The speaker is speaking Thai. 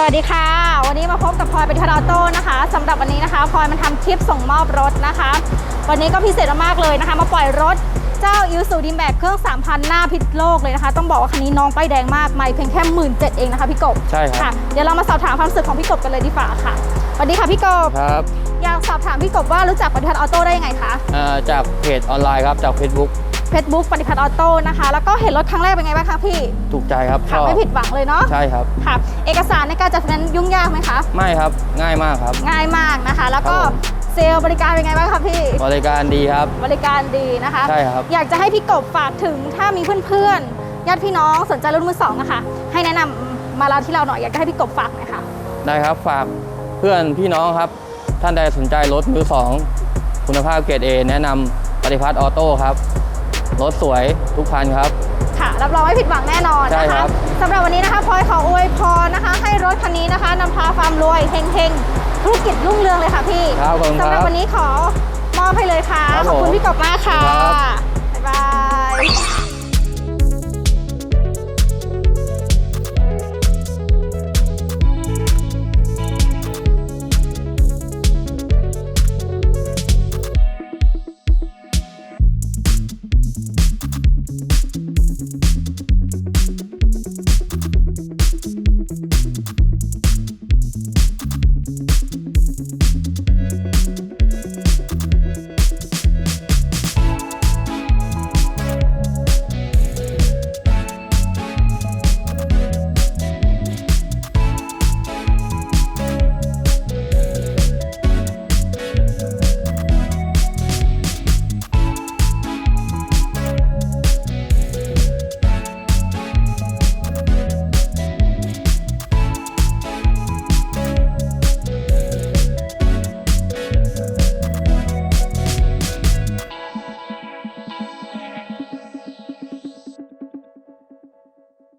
วัสดีค่ะ วันนี้มาพบกับพลอยเป็นทาราโต้นะคะสำหรับวันนี้นะคะพลอยมาทำคลิปส่งมอบรถนะคะ วันนี้ก็พิเศษมากๆเลยนะคะ มาปล่อยรถเจ้าอิ s ซูดีแม็กเครื่อง 3,000 หน้าพิษโลกเลยนะคะ ต้องบอกว่าคันนี้น้องป้ายแดงมากไม่เพียงแค่หมื่นเเองนะคะพี่กบใช่ครับค่ะเดี๋ยวเรามาสอบถามความรู้สึกของพี่กบกันเลยดีกว่าค่ะสวัสดีค่ะพี่กบครับอยากสอบถามพี่กบว่ารู้จักปฏิพัฒน์ออโต้ได้ยังไงคะเอ่อจากเพจออนไลน์ครับจาก Facebook เฟซบุ๊กปฏิพัฒน์ออโต้นะคะ แล้วก็เห็นรถครั้งแรกเป็นไงบ้างคะพี่ถูกใจครับชค่ะอบไม่ผิดหวังเลยเนาะใช่ครับค่ะเอกสารในการจัดไฟแนนซ์ยุ่งยากไหมคะไม่ครับง่ายมากครับ ง่ายมากนะคะ แล้วก็ครับผมเซลล์บริการเป็นไงบ้างคะพี่ บริการดีครับ บริการดีนะคะใช่ครับอยากจะให้พี่กบฝากถึงถ้ามีเพื่อนๆญาติพี่น้องสนใจรถมือสองอะค่ะให้แนะนำมาร้านที่เราหน่อยอยากจะให้พี่กบฝากหน่อยค่ะได้ครับฝากเพื่อนพี่น้องครับ ท่านใดสนใจรถมือสองคุณภาพเกรด A แนะนำปฏิพัฒน์ออโต้ครับ รถสวยทุกคันครับ ค่ะ รับรองไม่ผิดหวังแน่นอนใช่นะครัคะบ สำหรับวันนี้นะคะพลอยขออวยพรนะคะ ให้รถคันนี้นะคะนำพาความรวยเฮงๆธุรกิจรุ่งเรืองเลยค่ะพี่ครับขอบคุณสำหครัรับบวันนี้ขอมอบให้เลยค่ะ ครับขอบคุณผมพี่กบมากค่ะ ครับ